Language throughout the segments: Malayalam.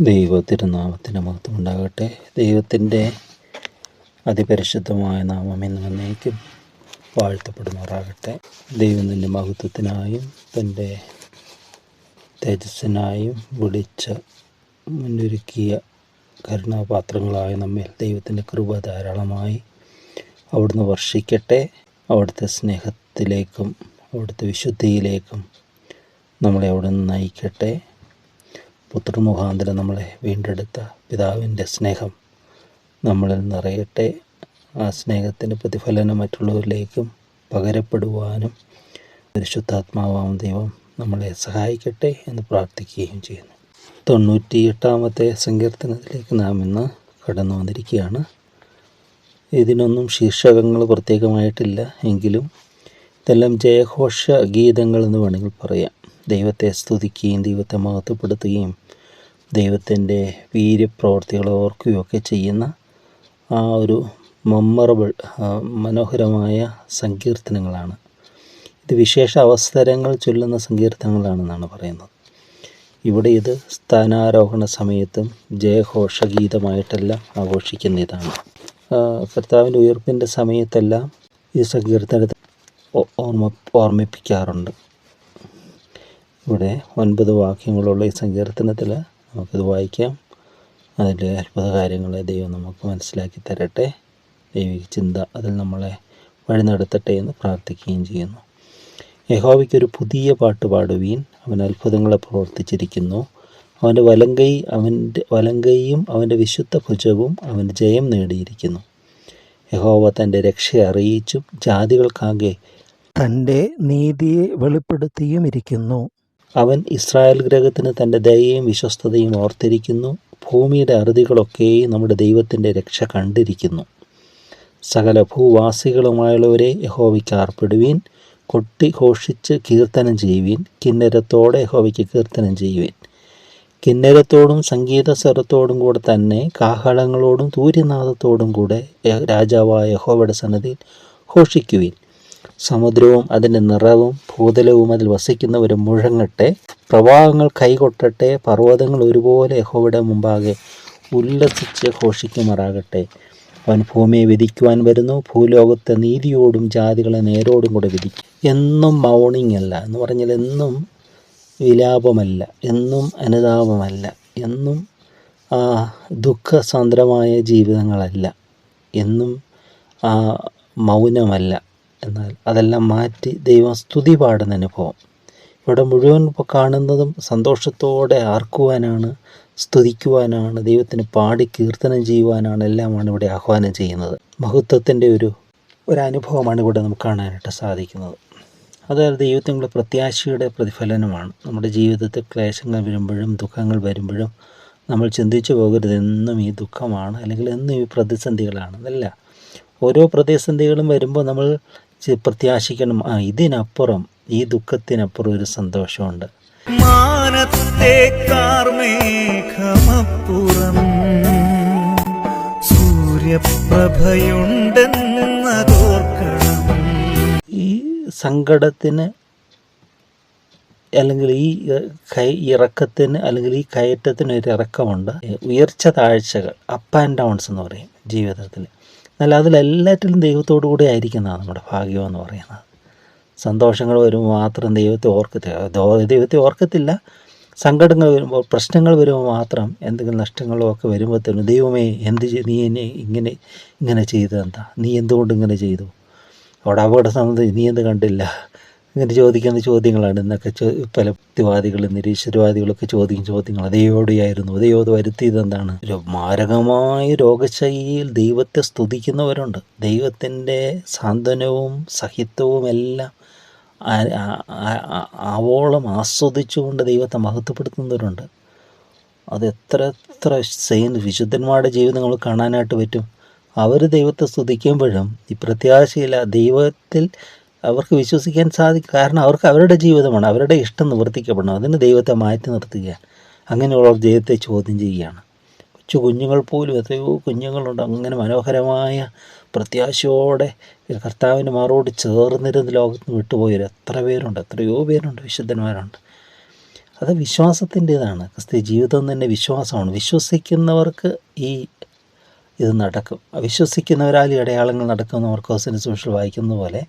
ദൈവ തിരുനാമത്തിന് മഹത്വം ഉണ്ടാകട്ടെ ദൈവത്തിന്റെ അതിപരിശുദ്ധമായ നാമം എന്ന് വന്നേക്കും വാഴ്ത്തപ്പെടുമാറാകട്ടെ. ദൈവം തന്റെ മഹത്വത്തിനായും തന്റെ തേജസ്സിനായും വിളിച്ച് മുന്നൊരുക്കിയ കരുണാപാത്രങ്ങളായ നമ്മിൽ ദൈവത്തിന്റെ കൃപ ധാരാളമായി അവിടുന്ന് വർഷിക്കട്ടെ. അവിടുത്തെ സ്നേഹത്തിലേക്കും അവിടുത്തെ വിശുദ്ധിയിലേക്കും നമ്മളെ അവിടെ നിന്ന് നയിക്കട്ടെ. പുത്രമുഖാന്തരം നമ്മളെ വീണ്ടെടുത്ത പിതാവിന്റെ സ്നേഹം നമ്മളിൽ നിറയട്ടെ. ആ സ്നേഹത്തിന്റെ പ്രതിഫലനം മറ്റുള്ളവരിലേക്കും പകരപ്പെടുവാനും പരിശുദ്ധാത്മാവാം ദൈവം നമ്മളെ സഹായിക്കട്ടെ എന്ന് പ്രാർത്ഥിക്കുകയും ചെയ്യുന്നു. തൊണ്ണൂറ്റി എട്ടാമത്തെ സങ്കീർത്തനത്തിലേക്ക് നാം ഇന്ന് കടന്നു വന്നിരിക്കുകയാണ്. ഇതിനൊന്നും ശീർഷകങ്ങൾ പ്രത്യേകമായിട്ടില്ല. എങ്കിലും ഇതെല്ലാം ജയഘോഷ ഗീതങ്ങൾ എന്ന് വേണമെങ്കിൽ പറയാം. ദൈവത്തെ സ്തുതിക്കുകയും ദൈവത്തെ മഹത്വപ്പെടുത്തുകയും ദൈവത്തിന്റെ വീര്യപ്രവർത്തികളെ ഓർക്കുകയും ഒക്കെ ചെയ്യുന്ന ആ ഒരു മെമ്മറബിൾ മനോഹരമായ സങ്കീർത്തനങ്ങളാണ്. ഇത് വിശേഷ അവസരങ്ങൾ ചൊല്ലുന്ന സങ്കീർത്തനങ്ങളാണെന്നാണ് പറയുന്നത്. ഇവിടെ ഇത് സ്ഥാനാരോഹണ സമയത്തും ജയഘോഷഗീതമായിട്ടെല്ലാം ആഘോഷിക്കുന്ന ഇതാണ്. കർത്താവിന്റെ ഉയർപ്പിന്റെ സമയത്തെല്ലാം ഈ സങ്കീർത്തനത്തെ ഓർമ്മ ഓർമ്മിപ്പിക്കാറുണ്ട്. ഇവിടെ ഒൻപത് വാക്യങ്ങളുള്ള ഈ സങ്കീർത്തനത്തിൽ നമുക്കിത് വായിക്കാം. അതിന്റെ അത്ഭുത കാര്യങ്ങളെ ദൈവം നമുക്ക് മനസ്സിലാക്കി തരട്ടെ. ദൈവിക ചിന്ത അതിൽ നമ്മളെ വഴി നടത്തട്ടെ എന്ന് പ്രാർത്ഥിക്കുകയും ചെയ്യുന്നു. യഹോവയ്ക്കൊരു പുതിയ പാട്ട് പാടുവീൻ. അവൻ അത്ഭുതങ്ങളെ പ്രവർത്തിച്ചിരിക്കുന്നു. അവന്റെ വലങ്കൈ അവന്റെ വലങ്കൈയും അവന്റെ വിശുദ്ധ ഭുജവും അവൻ ജയം നേടിയിരിക്കുന്നു. യഹോവ തന്റെ രക്ഷയെ അറിയിച്ചും ജാതികൾക്കാകെ തന്റെ നീതിയെ വെളിപ്പെടുത്തിയും ഇരിക്കുന്നു. അവൻ ഇസ്രായേൽ ഗ്രഹത്തിന് തന്റെ ദയയും വിശ്വസ്തതയും ഓർത്തിരിക്കുന്നു. ഭൂമിയുടെ അറുതികളൊക്കെയും നമ്മുടെ ദൈവത്തിന്റെ രക്ഷ കണ്ടിരിക്കുന്നു. സകല ഭൂവാസികളുമായുള്ളവരെ യഹോവയ്ക്ക് ആർപ്പിടുവീൻ. കൊട്ടി ഘോഷിച്ച് കീർത്തനം ചെയ്യുവീൻ. കിന്നരത്തോടെ യഹോവയ്ക്ക് കീർത്തനം ചെയ്യുവീൻ. കിന്നരത്തോടും സംഗീത സ്വരത്തോടും കൂടെ തന്നെ കാഹളങ്ങളോടും തൂര്യനാഥത്തോടും കൂടെ രാജാവായ യഹോവയുടെ സന്നദ്ധിയിൽ ഘോഷിക്കുവീൻ. സമുദ്രവും അതിന്റെ നിറവും ഭൂതലവും അതിൽ വസിക്കുന്നവരും മുഴങ്ങട്ടെ പ്രവാഹങ്ങൾ കൈകൊട്ടട്ടെ പർവതങ്ങൾ ഒരുപോലെ യഹോവയുടെ മുമ്പാകെ ഉല്ലസിച്ച് ഘോഷിക്കുമാറാകട്ടെ. അവൻ ഭൂമിയെ വിധിക്കുവാൻ വരുന്നു ഭൂലോകത്തെ നീതിയോടും ജാതികളെ നേരോടും കൂടെ വിധിക്കും. എന്നും മൗണിങ് അല്ല എന്ന് പറഞ്ഞാൽ എന്നും വിലാപമല്ല എന്നും അനുതാപമല്ല എന്നും ദുഃഖസാന്ദ്രമായ ജീവിതങ്ങളല്ല എന്നും മൗനമല്ല. എന്നാൽ അതെല്ലാം മാറ്റി ദൈവം സ്തുതി പാടുന്ന അനുഭവം. ഇവിടെ മുഴുവൻ ഇപ്പോൾ കാണുന്നതും സന്തോഷത്തോടെ ആർക്കുവാനാണ് സ്തുതിക്കുവാനാണ് ദൈവത്തിന് പാടി കീർത്തനം ചെയ്യുവാനാണ് എല്ലാമാണ് ഇവിടെ ആഹ്വാനം ചെയ്യുന്നത്. മഹത്വത്തിന്റെ ഒരു ഒരു അനുഭവമാണ് ഇവിടെ നമുക്ക് കാണാനായിട്ട് സാധിക്കുന്നത്. അതായത് ദൈവത്തിനുള്ള പ്രത്യാശയുടെ പ്രതിഫലനമാണ്. നമ്മുടെ ജീവിതത്തിൽ ക്ലേശങ്ങൾ വരുമ്പോഴും ദുഃഖങ്ങൾ വരുമ്പോഴും നമ്മൾ ചിന്തിച്ചു പോകരുത് എന്നും ഈ ദുഃഖമാണ് അല്ലെങ്കിൽ എന്നും ഈ പ്രതിസന്ധികളാണ്. അതല്ല ഓരോ പ്രതിസന്ധികളും വരുമ്പോൾ നമ്മൾ പ്രത്യാശിക്കണം. ആ ഇതിനപ്പുറം ഈ ദുഃഖത്തിനപ്പുറം ഒരു സന്തോഷമുണ്ട്. മാനത്തെ കാർമേഘമപ്പുറം. സൂര്യപ്രഭയുണ്ടെന്നതോർക്കണം. ഈ സങ്കടത്തിന് അല്ലെങ്കിൽ ഈ കൈ ഇറക്കത്തിന് അല്ലെങ്കിൽ ഈ കയറ്റത്തിന് ഒരു ഇറക്കമുണ്ട്. ഉയർച്ച താഴ്ചകൾ അപ്പ് ആൻഡ് ഡൗൺസ് എന്ന് പറയും ജീവിതത്തിൽ. എന്നാൽ അതിലെല്ലാറ്റിലും ദൈവത്തോടു കൂടി ആയിരിക്കുന്നതാണ് നമ്മുടെ ഭാഗ്യം എന്ന് പറയുന്നത്. സന്തോഷങ്ങൾ വരുമ്പോൾ മാത്രം ദൈവത്തെ ഓർക്കത്തില്ല ദൈവത്തെ ഓർക്കത്തില്ല. സങ്കടങ്ങൾ വരുമ്പോൾ പ്രശ്നങ്ങൾ വരുമ്പോൾ മാത്രം എന്തെങ്കിലും നഷ്ടങ്ങളോ ഒക്കെ വരുമ്പോഴത്തേനും ദൈവമേ എന്ത് നീ എന്നെ ഇങ്ങനെ ഇങ്ങനെ ചെയ്തതെന്താ? നീ എന്തുകൊണ്ട് ഇങ്ങനെ ചെയ്തു? അവിടെ അപകട സംബന്ധിച്ച് നീ എന്ത് കണ്ടില്ല? ഇങ്ങനെ ചോദിക്കുന്ന ചോദ്യങ്ങളാണ്. ഇന്നൊക്കെ പല യുക്തിവാദികൾ നിരീശ്വരവാദികളൊക്കെ ചോദിക്കുന്ന ചോദ്യങ്ങൾ. അതേയോടെയായിരുന്നു അതേയോട് അത് വരുത്തിയത് എന്താണ്? ഒരു മാരകമായ രോഗശൈലിയിൽ ദൈവത്തെ സ്തുതിക്കുന്നവരുണ്ട്. ദൈവത്തിന്റെ സാന്ത്വനവും സഹിത്വവും എല്ലാം ആവോളം ആസ്വദിച്ചുകൊണ്ട് ദൈവത്തെ മഹത്വപ്പെടുത്തുന്നവരുണ്ട്. അത് എത്ര എത്ര സെയിൻ വിശുദ്ധന്മാരുടെ ജീവിതം നമ്മൾ കാണാനായിട്ട് പറ്റും. അവർ ദൈവത്തെ സ്തുതിക്കുമ്പോഴും ഈ പ്രത്യാശയില്ല ദൈവത്തിൽ അവർക്ക് വിശ്വസിക്കാൻ സാധിക്കും. കാരണം അവർക്ക് അവരുടെ ജീവിതമാണ് അവരുടെ ഇഷ്ടം നിവർത്തിക്കപ്പെടണം അതിന് ദൈവത്തെ മാറ്റി നിർത്തുക അങ്ങനെയുള്ളവർ ദൈവത്തെ ചോദ്യം ചെയ്യുകയാണ്. കൊച്ചു കുഞ്ഞുങ്ങൾ പോലും എത്രയോ കുഞ്ഞുങ്ങളുണ്ട്. അങ്ങനെ മനോഹരമായ പ്രത്യാശയോടെ കർത്താവിന്റെ മാറോട് ചേർന്നിരുന്ന് ലോകത്ത് വിട്ടുപോയവർ എത്ര പേരുണ്ട് എത്രയോ പേരുണ്ട് വിശുദ്ധന്മാരുണ്ട്. അത് വിശ്വാസത്തിന്റേതാണ്. ക്രിസ്ത്യ ജീവിതം തന്നെ വിശ്വാസമാണ്. വിശ്വസിക്കുന്നവർക്ക് ഈ ഇത് നടക്കും. വിശ്വസിക്കുന്നവരാൽ ഈ അടയാളങ്ങൾ നടക്കുമെന്ന് മർക്കോസിന് സൂക്ഷിൽ വായിക്കുന്ന പോലെ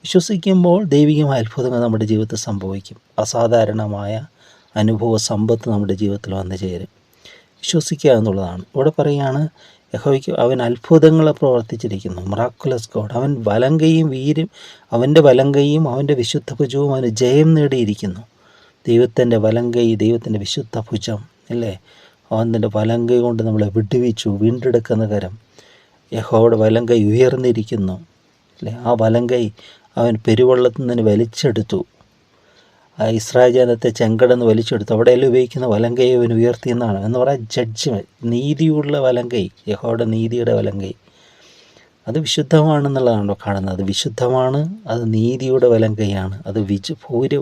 വിശ്വസിക്കുമ്പോൾ ദൈവികമായ അത്ഭുതങ്ങൾ നമ്മുടെ ജീവിതത്തിൽ സംഭവിക്കും. അസാധാരണമായ അനുഭവ സമ്പത്ത് നമ്മുടെ ജീവിതത്തിൽ വന്നു ചേരും. വിശ്വസിക്കുക എന്നുള്ളതാണ്. ഇവിടെ പറയുകയാണ് യഹോയ്ക്ക് അവൻ അത്ഭുതങ്ങളെ പ്രവർത്തിച്ചിരിക്കുന്നു. മറാക്കുലസ് ഗോഡ് അവൻ വലങ്കയും വീരും അവന്റെ വലങ്കയും അവന്റെ വിശുദ്ധ ഭുജവും അവന് ജയം നേടിയിരിക്കുന്നു. ദൈവത്തിന്റെ വലങ്കൈ ദൈവത്തിന്റെ വിശുദ്ധ ഭുജം അല്ലേ? അവന്റെ വലങ്കൈ കൊണ്ട് നമ്മളെ വിടുവിച്ചു വീണ്ടെടുക്കുന്ന കരം. യഹോയുടെ വലങ്കൈ ഉയർന്നിരിക്കുന്നു അല്ലേ? ആ വലങ്കൈ അവൻ പെരുവെള്ളത്തിൽ നിന്ന് വലിച്ചെടുത്തു. ഇസ്രായേൽ ജനത്തെ ചെങ്കടന്ന് വലിച്ചെടുത്തു. അവിടെയെല്ലാം ഉപയോഗിക്കുന്ന വലങ്കൈ അവൻ ഉയർത്തിയെന്നാണ്. എന്ന് പറയാൻ ജഡ്ജ്മെന്റ് നീതിയുള്ള വലങ്കൈ യഹോയുടെ നീതിയുടെ വലങ്കൈ. അത് വിശുദ്ധമാണെന്നുള്ളതാണല്ലോ കാണുന്നത്. അത് വിശുദ്ധമാണ് അത് നീതിയുടെ വലങ്കൈയാണ്. അത് വിജ ഭൂര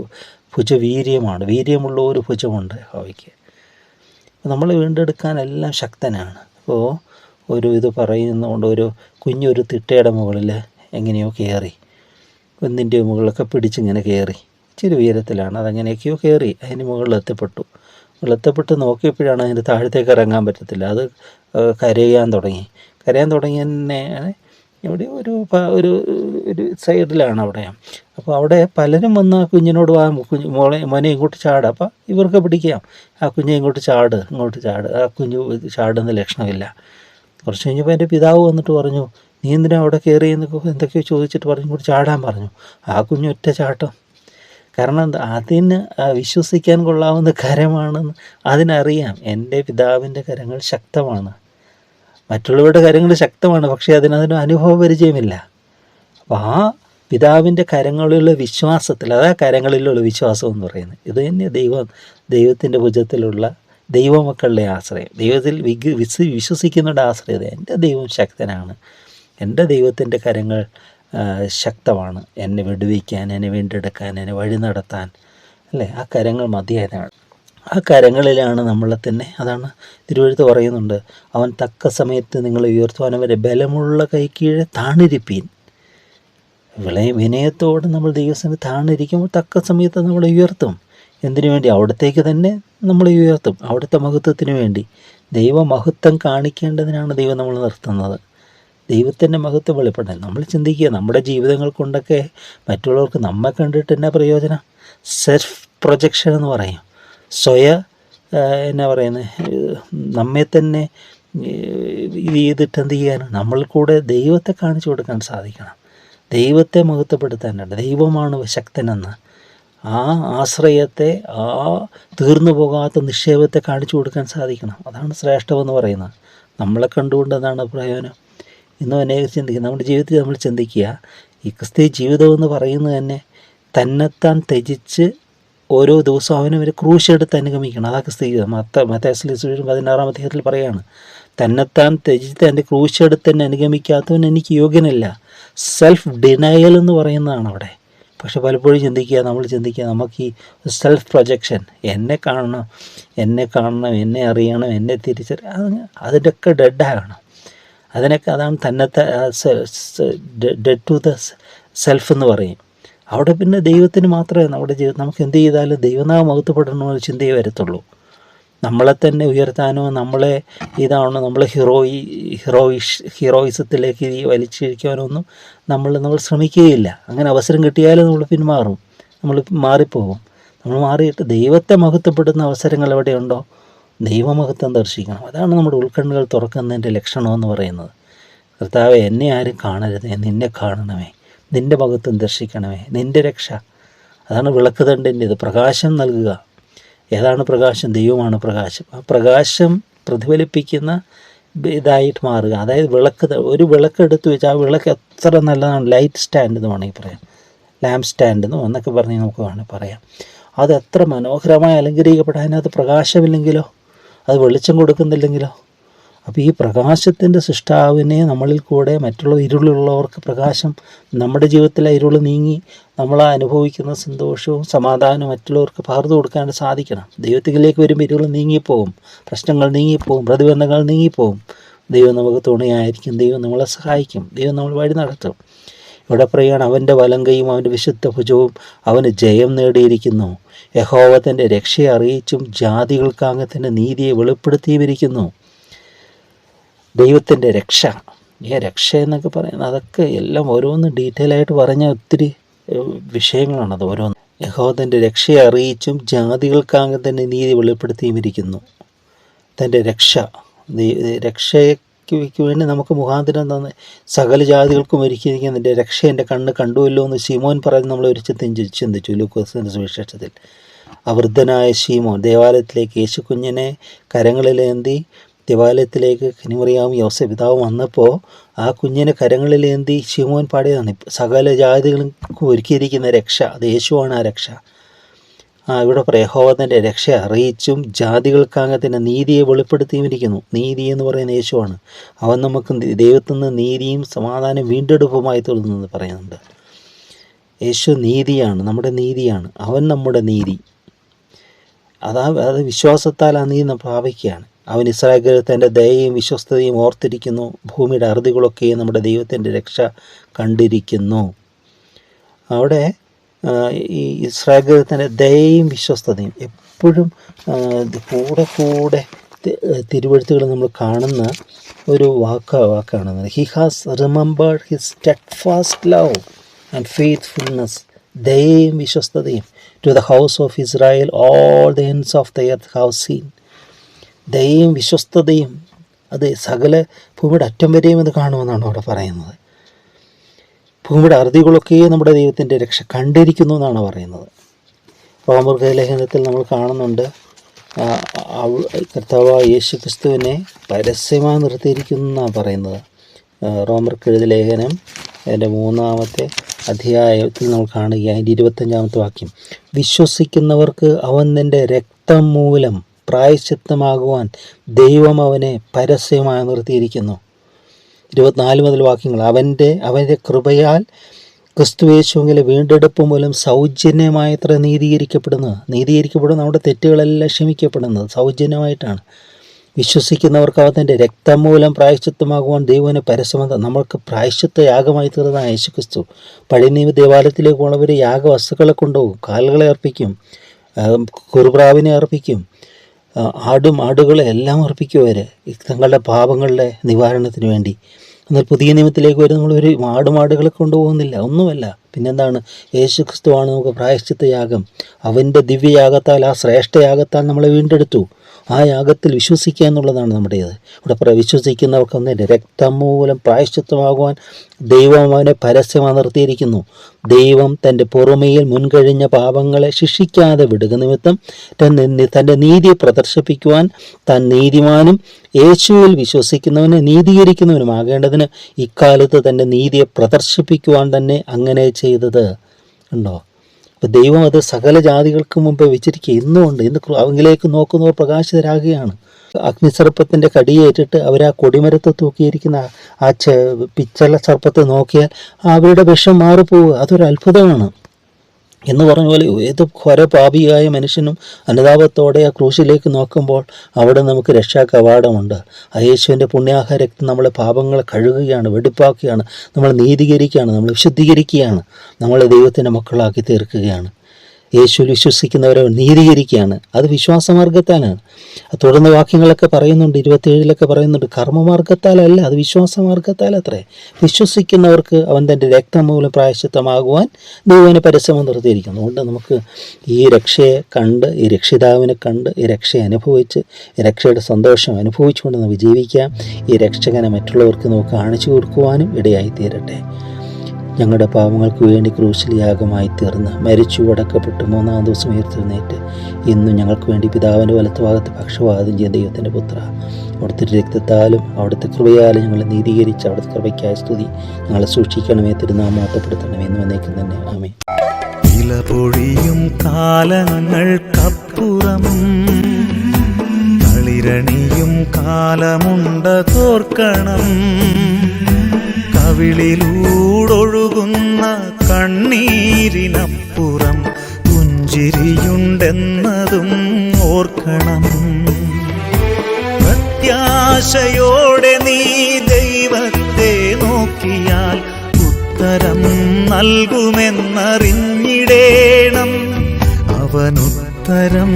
ഭുജവീര്യമാണ്. വീര്യമുള്ള ഒരു ഭുജമുണ്ട് യഹോവയ്ക്ക്. നമ്മൾ വീണ്ടെടുക്കാനെല്ലാം ശക്തനാണ്. അപ്പോൾ ഒരു ഇത് പറയുന്നതുകൊണ്ട് ഒരു കുഞ്ഞൊരു തിട്ടയുടെ മുകളിൽ എങ്ങനെയോ കയറി. ഒന്നിന്റെ മുകളിലൊക്കെ പിടിച്ചിങ്ങനെ കയറി ഇച്ചിരി ഉയരത്തിലാണ്. അതങ്ങനെയൊക്കെയോ കയറി അതിന് മുകളിൽ എത്തപ്പെട്ടു. എത്തപ്പെട്ട് നോക്കിയപ്പോഴാണ് അതിന്റെ താഴത്തേക്ക് ഇറങ്ങാൻ പറ്റത്തില്ല. അത് കരയാൻ തുടങ്ങി. കരയാൻ തുടങ്ങി തന്നെ ഇവിടെ ഒരു ഒരു ഒരു സൈഡിലാണ് അവിടെ. അപ്പോൾ അവിടെ പലരും വന്ന് ആ കുഞ്ഞിനോട് വാ കുഞ്ഞ് മോളെ മോനെ ഇങ്ങോട്ട് ചാട്. അപ്പോൾ ഇവർക്ക് പിടിക്കാം. ആ കുഞ്ഞെ ഇങ്ങോട്ട് ചാട് ഇങ്ങോട്ട് ചാട്. ആ കുഞ്ഞു ചാടുന്ന ലക്ഷണമില്ല. കുറച്ച് കഴിഞ്ഞപ്പോൾ എന്റെ പിതാവ് വന്നിട്ട് പറഞ്ഞു നീ എന്തിനാ അവിടെ കയറി എന്നൊക്കെ എന്തൊക്കെയോ ചോദിച്ചിട്ട് പറഞ്ഞു കൂടി ചാടാൻ പറഞ്ഞു. ആ കുഞ്ഞു ഒറ്റ ചാട്ടം. കാരണം എന്താ അതിന് വിശ്വസിക്കാൻ കൊള്ളാവുന്ന കരമാണെന്ന് അതിനറിയാം. എന്റെ പിതാവിന്റെ കരങ്ങൾ ശക്തമാണ്. മറ്റുള്ളവരുടെ കരങ്ങൾ ശക്തമാണ് പക്ഷേ അതിനതിന് അനുഭവ പരിചയമില്ല. അപ്പോൾ ആ പിതാവിന്റെ കരങ്ങളിലുള്ള വിശ്വാസത്തിൽ അതാ കരങ്ങളിലുള്ള വിശ്വാസം എന്ന് പറയുന്നത്. ഇത് തന്നെ ദൈവം ദൈവത്തിന്റെ ഭുജത്തിലുള്ള ദൈവമക്കളുടെ ആശ്രയം. ദൈവത്തിൽ വിഗ് വിശ്വ വിശ്വസിക്കുന്നവരുടെ ആശ്രയത എന്റെ ദൈവം ശക്തനാണ്. എന്റെ ദൈവത്തിന്റെ കരങ്ങൾ ശക്തമാണ്. എന്നെ വിടുവിക്കാൻ എന്നെ വീണ്ടെടുക്കാൻ എന്നെ വഴി നടത്താൻ അല്ലേ? ആ കരങ്ങൾ മതിയായതാണ്. ആ കരങ്ങളിലാണ് നമ്മളെ തന്നെ അതാണ് തിരുവഴുത്ത് പറയുന്നുണ്ട് അവൻ തക്ക സമയത്ത് നിങ്ങളെ ഉയർത്തുവാൻ അവരെ ബലമുള്ള കൈക്കീഴെ താണിരിപ്പീൻ. വിളയും വിനയത്തോടെ നമ്മൾ ദൈവത്തിന് താണിരിക്കുമ്പോൾ തക്ക സമയത്ത് നമ്മളെ ഉയർത്തും. എന്തിനു വേണ്ടി? അവിടത്തേക്ക് തന്നെ നമ്മളെ ഉയർത്തും. അവിടുത്തെ മഹത്വത്തിന് വേണ്ടി. ദൈവമഹത്വം കാണിക്കേണ്ടതിനാണ് ദൈവം നമ്മൾ നിർത്തുന്നത്. ദൈവത്തിന്റെ മഹത്വം വെളിപ്പെടുന്നത് നമ്മൾ ചിന്തിക്കുക നമ്മുടെ ജീവിതങ്ങൾ കൊണ്ടൊക്കെ മറ്റുള്ളവർക്ക് നമ്മെ കണ്ടിട്ട് എന്നാ പ്രയോജനം? സെൽഫ് പ്രൊജക്ഷൻ എന്ന് പറയും. സ്വയ എന്നാ പറയുന്നത് നമ്മെ തന്നെ ഇത് ചെയ്തിട്ട് എന്ത് ചെയ്യാനാണ് നമ്മൾ കൂടെ ദൈവത്തെ കാണിച്ചു കൊടുക്കാൻ സാധിക്കണം. ദൈവത്തെ മഹത്വപ്പെടുത്താനുണ്ട് ദൈവമാണ് ശക്തനെന്ന്. ആ ആശ്രയത്തെ ആ തീർന്നു പോകാത്ത നിക്ഷേപത്തെ കാണിച്ചു കൊടുക്കാൻ സാധിക്കണം. അതാണ് ശ്രേഷ്ഠമെന്ന് പറയുന്നത്. നമ്മളെ കണ്ടുകൊണ്ട് എന്താണ് പ്രയോജനം? ഇന്നും അനേകം ചിന്തിക്കുക നമ്മുടെ ജീവിതത്തിൽ നമ്മൾ ചിന്തിക്കുക ഈ ക്രിസ്തീയ ജീവിതം എന്ന് പറയുന്നത് തന്നെ തന്നെത്താൻ ത്യജിച്ച് ഓരോ ദിവസവും അവനും ഒരു ക്രൂശെടുത്ത് അനുഗമിക്കണം. അതാ ക്രിസ്തീയ ജീവിതം. മത്ത മത്താസ്ലിസും പതിനാറാം അധ്യായത്തിൽ പറയാണ് തന്നെത്താൻ ത്യജിച്ച് എന്റെ ക്രൂശെടുത്ത് തന്നെ അനുഗമിക്കാത്തവൻ എനിക്ക് യോഗ്യനല്ല. സെൽഫ് ഡിനയൽ എന്ന് പറയുന്നതാണ് അവിടെ. പക്ഷെ പലപ്പോഴും ചിന്തിക്കുക നമ്മൾ ചിന്തിക്കുക നമുക്ക് ഈ സെൽഫ് പ്രൊജക്ഷൻ എന്നെ കാണണം എന്നെ കാണണം എന്നെ അറിയണം എന്നെ തിരിച്ചറിയണം അതിന്റെയൊക്കെ ഡെഡാകണം അതിനൊക്കെ അതാണ് തന്നത്തെ ഡെഡ് ടു ദ സെൽഫ് എന്ന് പറയും. അവിടെ പിന്നെ ദൈവത്തിന് മാത്രമേ നമ്മുടെ ജീവിതം നമുക്ക് എന്ത് ചെയ്താലും ദൈവനാമം മഹത്വപ്പെടണമെന്ന് ചിന്തയെ വരത്തുള്ളൂ. നമ്മളെ തന്നെ ഉയർത്താനോ നമ്മളെ ഇതാണോ നമ്മളെ ഹീറോയി ഹീറോയിഷ് ഹീറോയിസത്തിലേക്ക് വലിച്ചിരിക്കാനോ ഒന്നും നമ്മൾ നമ്മൾ ശ്രമിക്കുകയില്ല. അങ്ങനെ അവസരം കിട്ടിയാലും നമ്മൾ പിന്മാറും നമ്മൾ മാറിപ്പോകും. നമ്മൾ മാറിയിട്ട് ദൈവത്തെ മഹത്വപ്പെടുന്ന അവസരങ്ങൾ എവിടെയുണ്ടോ ദൈവമഹത്വം ദർശിക്കണം. അതാണ് നമ്മുടെ ഉൾക്കണ്ണുകൾ തുറക്കുന്നതിന്റെ ലക്ഷണമെന്ന് പറയുന്നത്. കർത്താവെ എന്നെ ആരും കാണരുതേ. നിന്നെ കാണണമേ. നിന്റെ മഹത്വം ദർശിക്കണമേ. നിന്റെ രക്ഷ. അതാണ് വിളക്ക് തണ്ടിന്റെ ഇത്. പ്രകാശം നൽകുക. ഏതാണ് പ്രകാശം? ദൈവമാണ് പ്രകാശം. ആ പ്രകാശം പ്രതിഫലിപ്പിക്കുന്ന ഇതായിട്ട് മാറുക. അതായത് വിളക്ക് ഒരു വിളക്ക് എടുത്തു വെച്ചാൽ ആ വിളക്ക് എത്ര നല്ലതാണ്. ലൈറ്റ് സ്റ്റാൻഡ് എന്ന് വേണമെങ്കിൽ പറയാം. ലാമ്പ് സ്റ്റാൻഡ് എന്നും എന്നൊക്കെ പറഞ്ഞ് നമുക്ക് വേണമെങ്കിൽ പറയാം. അത് എത്ര മനോഹരമായി അലങ്കരിക്കപ്പെടാൻ അതിനകത്ത് പ്രകാശമില്ലെങ്കിലോ? അത് വെളിച്ചം കൊടുക്കുന്നില്ലെങ്കിലോ? അപ്പോൾ ഈ പ്രകാശത്തിന്റെ സൃഷ്ടാവിനെ നമ്മളിൽ കൂടെ മറ്റുള്ള ഇരുളുള്ളവർക്ക് പ്രകാശം നമ്മുടെ ജീവിതത്തിലെ ഇരുൾ നീങ്ങി നമ്മൾ അനുഭവിക്കുന്ന സന്തോഷവും സമാധാനവും മറ്റുള്ളവർക്ക് പകർന്നു കൊടുക്കാൻ സാധിക്കണം. ദൈവത്തിലേക്ക് വരുമ്പോൾ ഇരുൾ നീങ്ങിപ്പോവും. പ്രശ്നങ്ങൾ നീങ്ങിപ്പോവും. പ്രതിബന്ധങ്ങൾ നീങ്ങിപ്പോവും. ദൈവം നമുക്ക് തുണയായിരിക്കും. ദൈവം നമ്മളെ സഹായിക്കും. ദൈവം നമ്മൾ വഴി നടത്തും. ഇവിടെ പറയുകയാണ് അവന്റെ വലങ്കയും അവന്റെ വിശുദ്ധ ഭുജവും അവന് ജയം നേടിയിരിക്കുന്നു. യഹോവ തന്റെ രക്ഷയെ അറിയിച്ചും ജാതികൾക്കാകെ തന്നെ നീതിയെ വെളിപ്പെടുത്തിയും ഇരിക്കുന്നു ദൈവത്തിന്റെ രക്ഷ ഈ രക്ഷ എന്നൊക്കെ പറയുന്നത് അതൊക്കെ എല്ലാം ഓരോന്നും ഡീറ്റെയിൽ ആയിട്ട് പറഞ്ഞ ഒത്തിരി വിഷയങ്ങളാണ് അത് ഓരോന്ന്. യഹോവ രക്ഷയെ അറിയിച്ചും ജാതികൾക്കാകെ തന്നെ നീതി വെളിപ്പെടുത്തിയും ഇരിക്കുന്നു തന്റെ രക്ഷ ദൈ- രക്ഷയ്ക്ക് വേണ്ടി നമുക്ക് മുഖാന്തരം തന്ന സകല ജാതികൾക്കും ഒരുക്കിയിരിക്കുന്ന നിന്റെ രക്ഷ എന്റെ കണ്ണ് കണ്ടുവല്ലോ എന്ന് ശീമോൻ പറഞ്ഞ് നമ്മൾ ഒരു ചിന്തിച്ചു ചിന്തിച്ചു. ലൂക്കോസിന്റെ സുവിശേഷത്തിൽ. ആ വൃദ്ധനായ ശീമോൻ ദേവാലയത്തിലേക്ക് യേശു കുഞ്ഞിനെ കരങ്ങളിലേന്തി ദേവാലയത്തിലേക്ക് കനിമറിയാവും യോസ പിതാവും വന്നപ്പോൾ ആ കുഞ്ഞിനെ കരങ്ങളിലേന്തി ശീമോൻ പാടിയതാണ്. സകല ജാതികൾക്കും ഒരുക്കിയിരിക്കുന്ന രക്ഷ അത് യേശുവാണ് ആ രക്ഷ. ഇവിടെ പ്രയഹോവത്തിന്റെ രക്ഷ അറിയിച്ചും ജാതികൾക്കാകത്തിന്റെ നീതിയെ വെളിപ്പെടുത്തിയും ഇരിക്കുന്നു. നീതി എന്ന് പറയുന്ന യേശുവാണ്. അവൻ നമുക്ക് ദൈവത്തിൽ നിന്ന് നീതിയും സമാധാനം വീണ്ടെടുപ്പുമായി തീർന്നെന്ന് പറയുന്നുണ്ട്. യേശു നീതിയാണ് നമ്മുടെ നീതിയാണ്. അവൻ നമ്മുടെ നീതി. അതാ അത് വിശ്വാസത്താൽ ആ നീതി പ്രാപിക്കുകയാണ്. അവൻ ഇസ്രായേൽ ദയയും വിശ്വസ്തതയും ഓർത്തിരിക്കുന്നു. ഭൂമിയുടെ അറുതികളൊക്കെയും നമ്മുടെ ദൈവത്തിന്റെ രക്ഷ കണ്ടിരിക്കുന്നു. അവിടെ ഈ ഇസ്രായേൽ തന്റെ ദയയും വിശ്വസ്തതയും എപ്പോഴും കൂടെ കൂടെ തിരുവഴുത്തുകൾ നമ്മൾ കാണുന്ന ഒരു വാക്ക് വാക്കാണ് he has remembered his steadfast love and faithfulness ദയയും വിശ്വസ്തതയും to the house of Israel all the ends of the earth have seen ദയയും വിശ്വസ്തതയും അത് സകല ഭൂമിയുടെ അറ്റം വരെയും അത് കാണുമെന്നാണ് അവിടെ പറയുന്നത്. ഭൂമിയുടെ അറുതികളൊക്കെ നമ്മുടെ ദൈവത്തിന്റെ രക്ഷ കണ്ടിരിക്കുന്നു എന്നാണ് പറയുന്നത്. റോമർ ലേഖനത്തിൽ നമ്മൾ കാണുന്നുണ്ട് കർത്താവ് യേശു ക്രിസ്തുവിനെ പരസ്യമായി നിർത്തിയിരിക്കുന്നു എന്നാണ് പറയുന്നത്. റോമർ കെഴുതി ലേഖനം അതിന്റെ മൂന്നാമത്തെ അധ്യായത്തിൽ നമ്മൾ കാണുക അതിന്റെ ഇരുപത്തഞ്ചാമത്തെ വാക്യം. വിശ്വസിക്കുന്നവർക്ക് അവൻ നിന്റെ രക്തം മൂലം പ്രായശ്ചിത്തമാകുവാൻ ദൈവം അവനെ പരസ്യമായി നിർത്തിയിരിക്കുന്നു. ഇരുപത്തിനാല് മുതൽ വാക്യങ്ങൾ അവന്റെ അവന്റെ കൃപയാൽ ക്രിസ്തുവേശുവിലെ വീണ്ടെടുപ്പ് മൂലം സൗജന്യമായത്ര നീതീകരിക്കപ്പെടുന്നത്. നീതീകരിക്കപ്പെടുന്ന നമ്മുടെ തെറ്റുകളെല്ലാം ക്ഷമിക്കപ്പെടുന്നത് സൗജന്യമായിട്ടാണ്. വിശ്വസിക്കുന്നവർക്ക് അവന്റെ രക്തം മൂലം പ്രായശ്ചിത്തമാകുവാൻ ദൈവന് പരസമത നമ്മൾക്ക് പ്രായശ്ചിത്ത യാഗമായി തീർന്ന യേശു ക്രിസ്തു പഴയ നിയമ ദേവാലയത്തിലേക്ക് പോണവർ യാഗവസ്തുക്കളെ കൊണ്ടുപോകും കാലുകളെ അർപ്പിക്കും കുറുപ്രാവിനെ അർപ്പിക്കും. ആടും ആടുകളെ എല്ലാം അർപ്പിക്കും അവർ തങ്ങളുടെ പാപങ്ങളുടെ നിവാരണത്തിന് വേണ്ടി. എന്നാൽ പുതിയ നിയമത്തിലേക്ക് വരുന്ന നമ്മളൊരു ആടുമാടുകളെ കൊണ്ടുപോകുന്നില്ല ഒന്നുമല്ല. പിന്നെന്താണ്? യേശു ക്രിസ്തുവാണ് നമുക്ക് പ്രായശ്ചിത്ത യാഗം. അവന്റെ ദിവ്യയാഗത്താൽ ആ ശ്രേഷ്ഠയാഗത്താൽ നമ്മളെ വീണ്ടെടുത്തു. ആ യാഗത്തിൽ വിശ്വസിക്കുക എന്നുള്ളതാണ് നമ്മുടേത്. ഇവിടെ വിശ്വസിക്കുന്നവർക്ക് ഒന്നിന്റെ രക്തം മൂലം പ്രായശ്ചിത്തമാകുവാൻ ദൈവം അവനെ പരസ്യമായി നിർത്തിയിരിക്കുന്നു. ദൈവം തന്റെ പുറമേയിൽ മുൻകഴിഞ്ഞ പാപങ്ങളെ ശിക്ഷിക്കാതെ വിടുക നിമിത്തം തന്റെ നീതിയെ പ്രദർശിപ്പിക്കുവാൻ താൻ നീതിമാനും യേശുവിൽ വിശ്വസിക്കുന്നവനെ നീതീകരിക്കുന്നവനുമാകേണ്ടതിന് ഇക്കാലത്ത് തന്റെ നീതിയെ പ്രദർശിപ്പിക്കുവാൻ തന്നെ അങ്ങനെ ചെയ്തത് ഉണ്ടോ? അപ്പോൾ ദൈവം അത് സകല ജാതികൾക്ക് മുമ്പ് വെച്ചിരിക്കുക. ഇന്നുമുണ്ട്. ഇന്ന് അവങ്കിലേക്ക് നോക്കുന്നവർ പ്രകാശിതരാകുകയാണ്. അഗ്നിസർപ്പത്തിന്റെ കടിയേറ്റിട്ട് അവർ ആ കൊടിമരത്ത് തൂക്കിയിരിക്കുന്ന ആ- പിച്ചള സർപ്പത്തെ നോക്കിയാൽ അവരുടെ വിഷം മാറിപ്പോവുക. അതൊരു അത്ഭുതമാണ് എന്ന് പറഞ്ഞ പോലെ ഏത് ഘോര പാപിയായ മനുഷ്യനും അനുതാപത്തോടെ ആ ക്രൂശിലേക്ക് നോക്കുമ്പോൾ അവിടെ നമുക്ക് രക്ഷാ കവാടമുണ്ട് ആ യേശുവിന്റെ പുണ്യാഹ രക്തം നമ്മളെ പാപങ്ങളെ കഴുകുകയാണ് വെടിപ്പാക്കുകയാണ് നമ്മളെ നീതീകരിക്കുകയാണ് നമ്മളെ വിശുദ്ധീകരിക്കുകയാണ് നമ്മളെ ദൈവത്തിന്റെ മക്കളാക്കി തീർക്കുകയാണ്. യേശുവിൽ വിശ്വസിക്കുന്നവരെ നീതീകരിക്കുകയാണ്. അത് വിശ്വാസമാർഗത്താലാണ്. തുടർന്ന് വാക്യങ്ങളൊക്കെ പറയുന്നുണ്ട് ഇരുപത്തിയേഴിലൊക്കെ പറയുന്നുണ്ട്. കർമ്മമാർഗത്താലല്ല അത് വിശ്വാസമാർഗത്താൽ അത്രേ വിശ്വസിക്കുന്നവർക്ക് അവൻ തന്റെ രക്തം മൂലം പ്രായശ്ചിത്തമാകുവാൻ ദൈവനെ പരസ്യമം നിർത്തിയിരിക്കുന്നു. അതുകൊണ്ട് നമുക്ക് ഈ രക്ഷയെ കണ്ട് ഈ രക്ഷിതാവിനെ കണ്ട് ഈ രക്ഷയെ അനുഭവിച്ച് ഈ രക്ഷയുടെ സന്തോഷം അനുഭവിച്ചുകൊണ്ട് നമുക്ക് ജീവിക്കാം. ഈ രക്ഷകനെ മറ്റുള്ളവർക്ക് നമുക്ക് കാണിച്ചു കൊടുക്കുവാനും ഇടയായി തീരട്ടെ ഞങ്ങളുടെ പാപങ്ങൾക്ക് വേണ്ടി ക്രൂശിൽ യാഗമായി തീർന്ന് മരിച്ചു അടക്കപ്പെട്ട് മൂന്നാം ദിവസം ഉയർത്തെഴുന്നേറ്റ്. ഇന്നും ഞങ്ങൾക്ക് വേണ്ടി പിതാവിന്റെ വലത്ത് ഭാഗത്ത് പക്ഷവാദം ചെയ്ത ദൈവത്തിന്റെ പുത്ര. അവിടുത്തെ രക്തത്താലും അവിടുത്തെ കൃപയാലും ഞങ്ങളെ നീതീകരിച്ച് അവിടുത്തെ കൃപയ്ക്കായ സ്തുതി. ഞങ്ങളെ സൂക്ഷിക്കണമേ തിരുനാമോട്ടപ്പെടുത്തണമേ എന്ന് വന്നേക്കും തന്നെ. ആമേ ഇല കാലങ്ങൾ കപ്പുറം കളിരണിയും കാലമുണ്ട തോർക്കണം കവിളിലൂടൊഴുകുന്ന കണ്ണീരിനപ്പുറം പുഞ്ചിരിയുണ്ടെന്നതും ഓർക്കണം. പ്രത്യാശയോടെ നീ ദൈവത്തെ നോക്കിയാൽ ഉത്തരം നൽകുമെന്നറിഞ്ഞിടേണം. അവനുത്തരം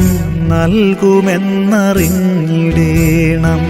നൽകുമെന്നറിഞ്ഞിടേണം.